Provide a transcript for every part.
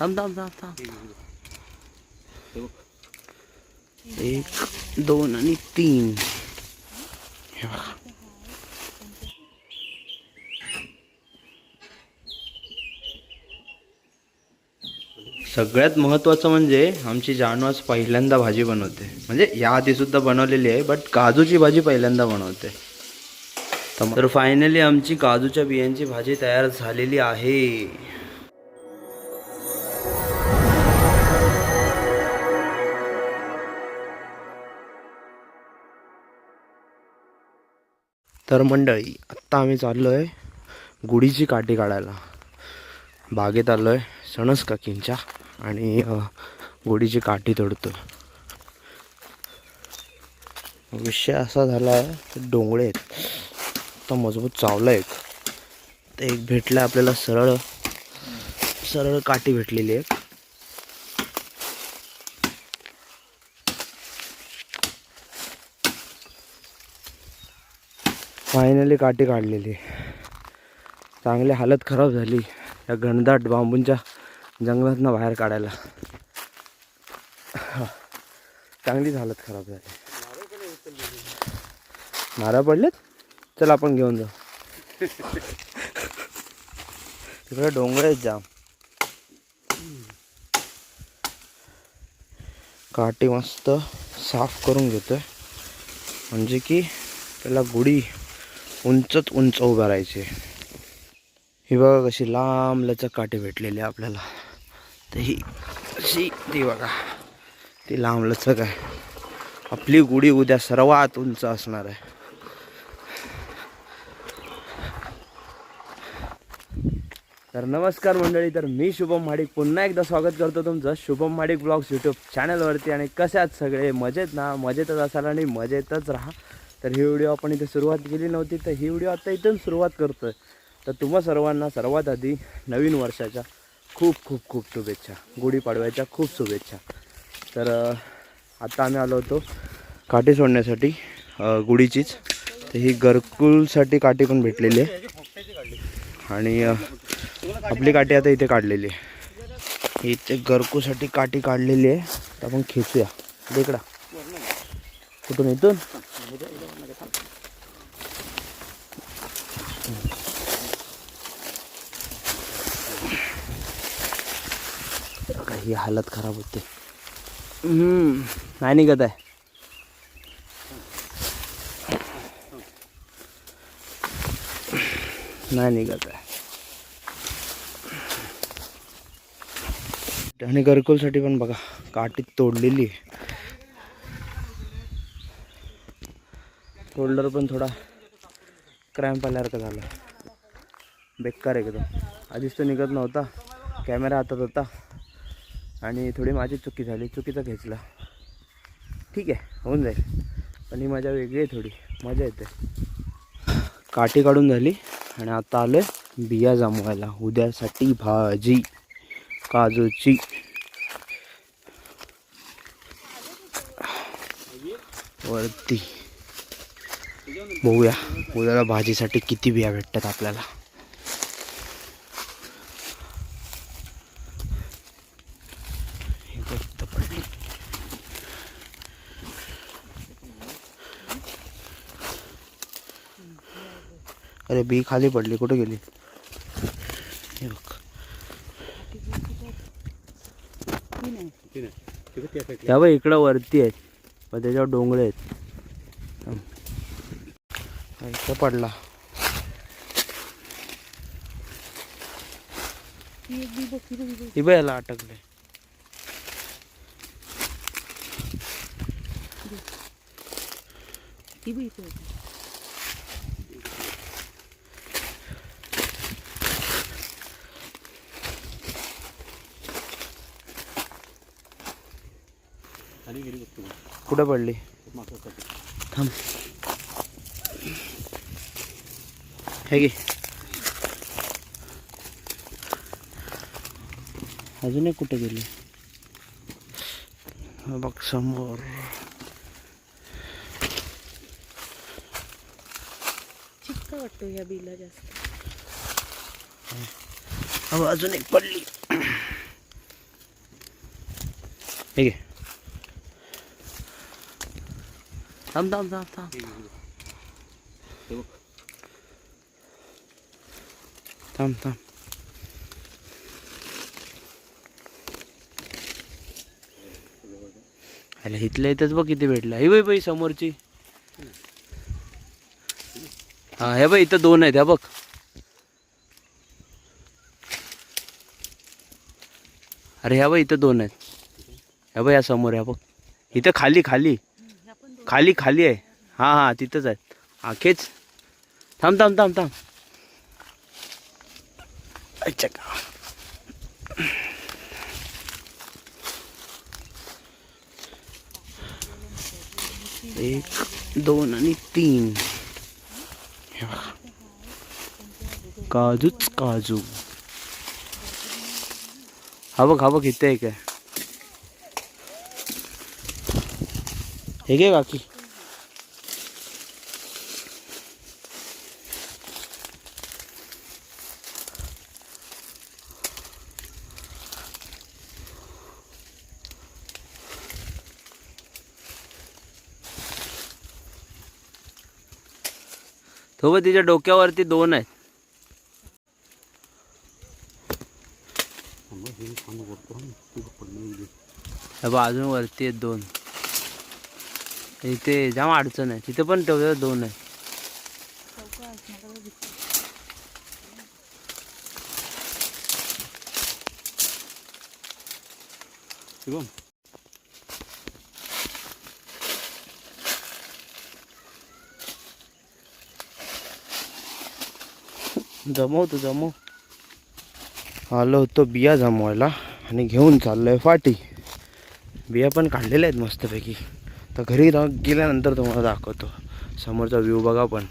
थांब थांब थांब थांब. एक दोन आणि तीन. हे बघा. सगळ्यात महत्त्वाचं म्हणजे आमची जानू आज पहिल्यांदा भाजी बनवते. म्हणजे या आधी सुद्धा बनवलेली आहे बट काजूची भाजी पहिल्यांदा बनवते. तर फायनली आमची काजूच्या बियांची भाजी तयार झालेली आहे. तर मंडळी आत्ता आम्ही चाललो आहे गुढीची काठी काढायला. बागेत आलो आहे सणस काकींच्या आणि गुढीची काठी तोडतो विषय असा झाला आहे डोंगळे आहेत. तर मजबूत चावला एक. तर एक भेटला आपल्याला सरळ. सरळ काठी भेटलेली आहे फायनली काठी काढलेली चांगली हालत खराब झाली या घनदाट बांबूंच्या जंगलातनं बाहेर काढायला. चांगलीच हालत खराब झाली. मारा पडलेत? चल आपण घेऊन जाऊ. तिकडे डोंगर आहेत जाम. काठी मस्त साफ करून घेतोय. म्हणजे की त्याला गुढी उंचच उंच उभं राहायचे. ही बघा कशी लांब लचक काठी भेटलेली आहे आपल्याला. तर ही अशी ती बघा ती लांब लचक आहे. आपली गुढी उद्या सर्वात उंच असणार आहे. तर नमस्कार मंडळी तर मी शुभम माडिक पुन्हा एकदा स्वागत करतो तुमचं शुभम माडिक ब्लॉग्स यूट्यूब चॅनलवरती आणि कसे आहात सगळे? मजेत ना? मजेतच असाल आणि मजेतच राहा. तर ही व्हिडिओ आपण इथे सुरुवात केली नव्हती तर ही व्हिडिओ आता इथून सुरुवात करतो आहे तर तुम्हा सर्वांना सर्वात आधी नवीन वर्षाच्या खूप खूप खूप शुभेच्छा. गुढीपाडव्याच्या खूप शुभेच्छा. तर आत्ता आता आम्ही आलो होतो काठी सोडण्यासाठी गुढीचीच. तर ही घरकुलसाठी काठी पण भेटलेली आहे. आणि आपली काठी आता इथे काढलेली आहे. इथे घरकूसाठी काठी काढलेली आहे. तर आपण खेचूया. इकडा. कुठून? इथून बघा, ही हालत खराब होते. नाही निघत आहे. नाही निघत आहे. आणि घरकुलसाठी पण बघा काठी तोडलेली शोल्डर पण थोडा क्रॅम्प आल्यासारखं झाला. बेकार एकदम. आधीच तो निघत नव्हता. कॅमेरा हातात होता. आणि थोडी माझी चुकी झाली चुकीचा खेचला ठीक आहे होऊन जाईल. पण ही मजा वेगळी आहे थोडी मजा येते. काठी काढून झाली आणि आता आलं बिया जमवायला. उद्यासाठी भाजी काजूची. वरती. बघूया उद्याला भाजीसाठी किती बिया भेटतात आपल्याला ही गोष्ट पडली अरे बी खाली पडली कुठे गेली? हे बघ. त्या बघ इकडं वरती आहेत पण त्याच्यावर डोंगरे आहेत. हा, इथं पडला. ही बघ याला अटकले कुठं पडली? थांब. हे घे. अजून एक कुठे गेली? बघ समोर. चिक्का वाटतो ह्या बिला जास्त. अजून एक पडली. हे घे. थांब थांब थांब थांब. थांब थांब. अरे इथल्या इथंच बघ किती भेटला. हे बाई बाई समोरची. हा हे बाई इथं दोन आहेत ह्या बघ. अरे ह्या बाई इथं दोन आहेत. ह्या बाई या समोर ह्या बघ. इथं खाली खाली. खाली खाली आहे. हां हां तिथंच आहे. हां खेच. थांब थांब थांब थांब. अच्छा का एक दोन आणि तीन. काजूच काजू. हा बघ हा बघ इथे आहे काय? हे घे बाकी तो बघ तिच्या डोक्यावरती दोन आहेत. हे अजून वरती आहेत दोन. इथे जाम अडचण आहे. तिथे पण ठेवतात दोन आहे. जमव तू जमव. आलो होतो बिया जमवायला आणि घेऊन चाललोय फाटी. बिया पण काढलेल्या आहेत मस्तपैकी. तर घरी रा गेल्यानंतर तुम्हाला दाखवतो. समोरचा व्ह्यू बघा पण.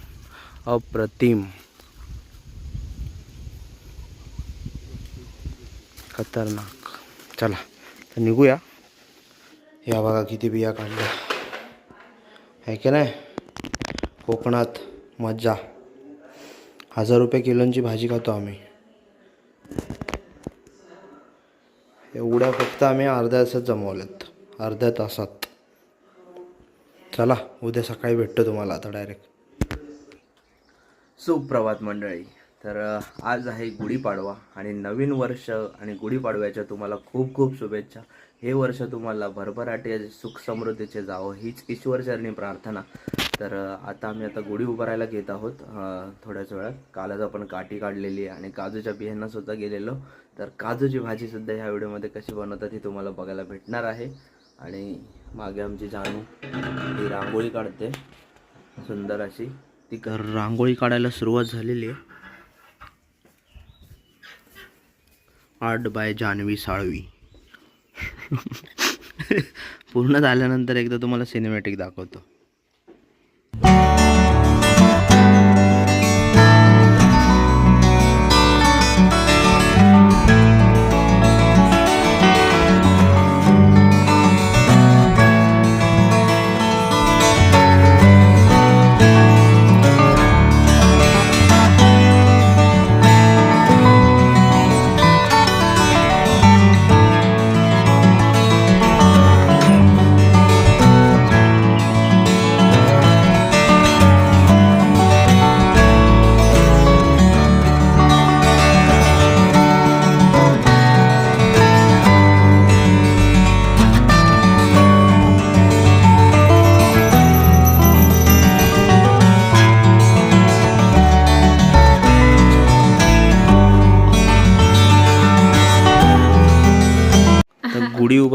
अप्रतिम. खतरनाक. चला तर निघूया. या बघा किती बिया काढल्या. आहे की नाही? कोकणात मज्जा. हजार रुपये किलोची भाजी खातो आम्ही. एवढ्या फक्त आम्ही अर्ध्या तासात जमवल्यात. अर्ध्या तासात. चला उद्या सकाळी भेटतो तुम्हाला आता डायरेक्ट सुप्रभात मंडळी. तर आज आहे गुढीपाडवा आणि नवीन वर्ष आणि गुढीपाडव्याच्या तुम्हाला खूप खूप शुभेच्छा. हे वर्ष तुम्हाला भरभराटे सुख समृद्धीचे जावं हीच ईश्वरचरणी प्रार्थना. तर आता आम्ही आता गुढी उभारायला घेत आहोत. थोड्याच वेळात कालच आपण काठी काढलेली आहे आणि काजूच्या बियांना सुद्धा गेलेलो. तर काजूची भाजी सुद्धा ह्या व्हिडिओमध्ये कशी बनवतात ही तुम्हाला बघायला भेटणार आहे. आणि मागे आमची जानू. ही रांगोळी काढते. सुंदर अशी. ती घर रांगोळी काढायला सुरुवात झालेली आहे. आर्ट बाय जान्हवी साळवी पूर्ण झाल्यानंतर एकदा तुम्हाला सिनेमॅटिक दाखवतो.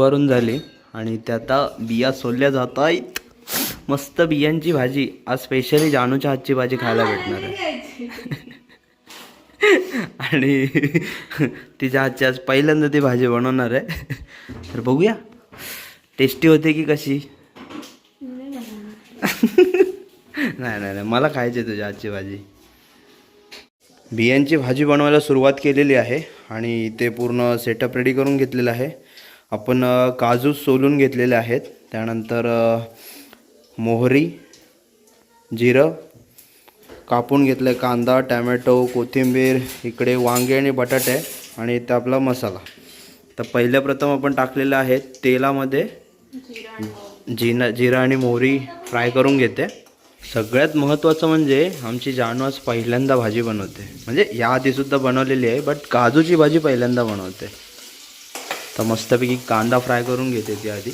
उभारून झाली आणि त्या आता बिया सोलल्या जात आहेत. मस्त बियांची भाजी. आज स्पेशली जानूच्या हातची भाजी खायला भेटणार आहे. आणि तिच्या हातची आज पहिल्यांदा ती भाजी बनवणार आहे. तर बघूया. टेस्टी होते की कशी? नाही नाही नाही. मला खायची तुझ्या हातची भाजी. बियांची भाजी बनवायला सुरुवात केलेली आहे आणि ते पूर्ण सेटअप रेडी करून घेतलेलं आहे. आपण काजू सोलून घेतलेले आहेत. त्यानंतर मोहरी जिरं कापून घेतलं आहे कांदा टॅमॅटो कोथिंबीर इकडे वांगे आणि बटाटे आणि इथं आपला मसाला. तर पहिल्या प्रथम आपण टाकलेलं आहे तेलामध्ये जिना जिरा आणि मोहरी फ्राय करून घेते. सगळ्यात महत्त्वाचं म्हणजे आमची जानवास पहिल्यांदा भाजी बनवते. म्हणजे या आधीसुद्धा बनवलेली आहे बट काजूची भाजी पहिल्यांदा बनवते. तर मस्तपैकी कांदा फ्राय करून घेते ती आधी.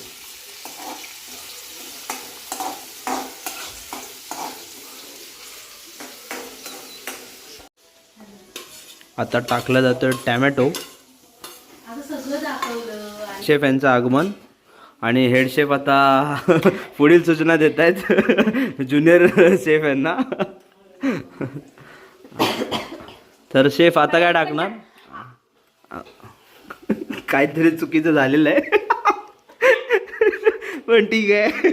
आता टाकलं जातं टॅमॅटो. शेफ यांचं आगमन. आणि हेड शेफ आता पुढील सूचना देत आहेत ज्युनियर शेफ यांना. तर शेफ आता काय टाकणार? काहीतरी चुकीचं झालेलं आहे. पण ठीक आहे.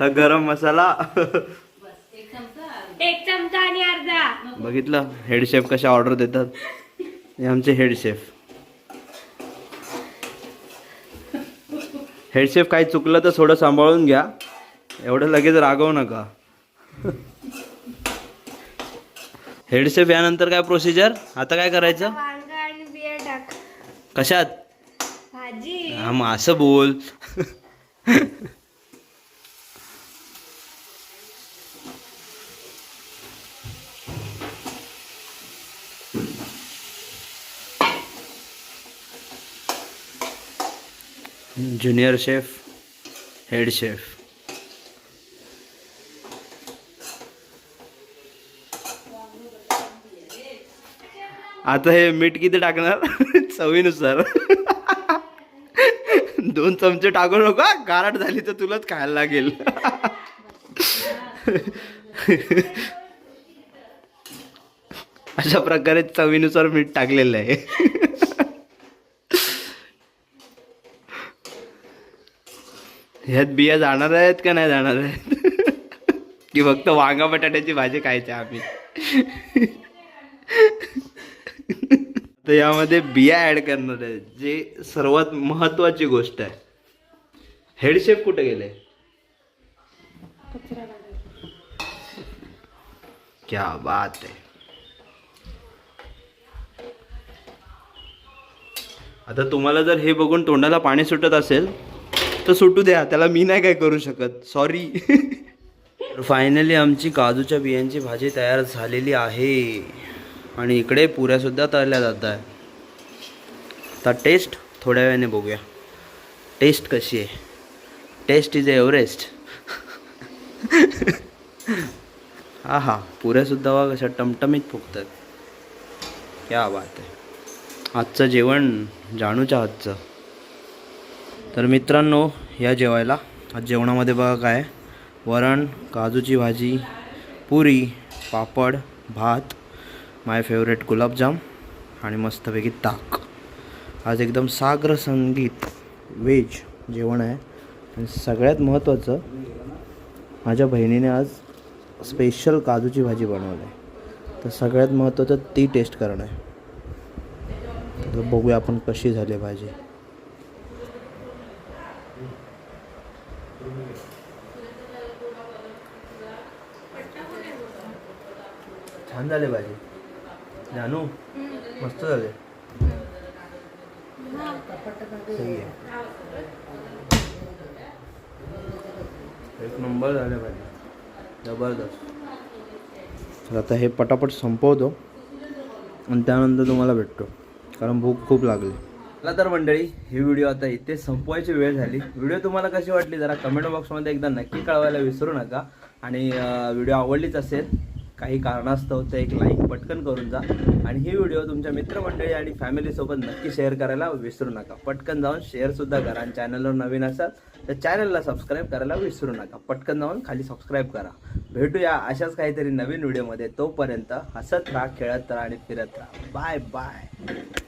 तर गरम मसाला. एक चमचा आणि अर्धा. बघितलं? हेड शेफ कशा ऑर्डर देतात? हे आमचे हेड शेफ हेड शेफ काही चुकलं तर थोडं सांभाळून घ्या. एवढं लगेच रागवू नका. हेड शेफ यानंतर काय प्रोसिजर आता काय करायचं? कशात? भाजी. हा मग असं बोल. Junior chef head chef. आता हे मीठ किती टाकणार? चवीनुसार. दोन चमचे टाकू नको गारट झाली तर तुलाच खायला लागेल. अशा प्रकारे चवीनुसार मीठ टाकलेलं आहे. ह्यात बिया जाणार आहेत का नाही जाणार आहेत? की फक्त वांगा बटाट्याची भाजी खायची आम्ही? तर यामध्ये बिया ऍड करणार आहे जे सर्वात महत्वाची गोष्ट आहे. हेड शेफ कुठे गेले? क्या बात आहे. आता तुम्हाला जर हे बघून तोंडाला पाणी सुटत असेल तर सुटू द्या त्याला मी नाही काय करू शकत. सॉरी फायनली आमची काजूच्या बियांची भाजी तयार झालेली आहे. आणि इकडे पुऱ्यासुद्धा तळल्या जात आहे आता टेस्ट थोड्या वेळाने बघूया. टेस्ट कशी आहे? टेस्ट इज एव्हरेस्ट हा हा पुऱ्यासुद्धा बघा कशा टमटमीत फुगतात. क्या बात आहे. आजचं जेवण जाणूच्या हातचं तर मित्रांनो या जेवायला. आज जेवणामध्ये बघा काय? वरण काजूची भाजी पुरी पापड भात माय फेवरेट गुलाबजाम आणि मस्तपैकी ताक. आज एकदम साग्र संगीत व्हेज जेवण आहे. आणि सगळ्यात महत्त्वाचं माझ्या बहिणीने आज स्पेशल काजूची भाजी बनवली आहे. तर सगळ्यात महत्त्वाचं ती टेस्ट करणं आहे. तर बघूया आपण कशी झाली भाजी. छान झाले भाजी. जानू मस्त झाले. सही आहे. एक नंबर झाले पाहिजे जबरदस्त. तर आता हे पटापट संपवतो आणि त्यानंतर तुम्हाला भेटतो. कारण भूक खूप लागली. चला तर मंडळी ही व्हिडिओ आता इथे संपवायची वेळ झाली. व्हिडिओ तुम्हाला कशी वाटली जरा कमेंट बॉक्समध्ये एकदा नक्की कळवायला विसरू नका. आणि व्हिडिओ आवडलीच असेल काही कारणास्तव तर एक लाईक पटकन करून जा. आणि ही व्हिडिओ तुमच्या मित्रमंडळी आणि फॅमिलीसोबत नक्की शेअर करायला विसरू नका. पटकन जाऊन शेअरसुद्धा करा आणि चॅनलवर नवीन असाल तर चॅनलला सबस्क्राईब करायला विसरू नका. पटकन जाऊन खाली सबस्क्राईब करा. भेटूया अशाच काहीतरी नवीन व्हिडिओमध्ये तोपर्यंत हसत राहा खेळत राहा आणि फिरत राहा. Bye bye